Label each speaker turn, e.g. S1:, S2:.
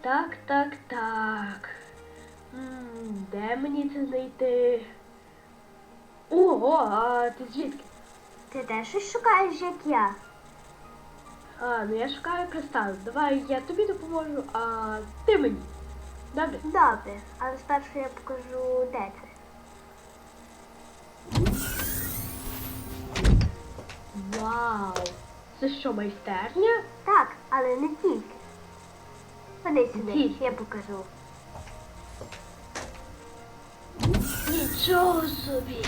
S1: Так, так, так. М, Де мені це знайти? Ого, а ти звідки?
S2: Ти теж щось шукаєш, як я?
S1: А, ну я шукаю кристал. Давай я тобі допоможу, а ти мені. Добре?
S2: Добре, але спершу я покажу, де це.
S1: Вау! Це що, майстерня?
S2: Так, але не тільки. Ходи сюди, я покажу.
S1: Нічого собі!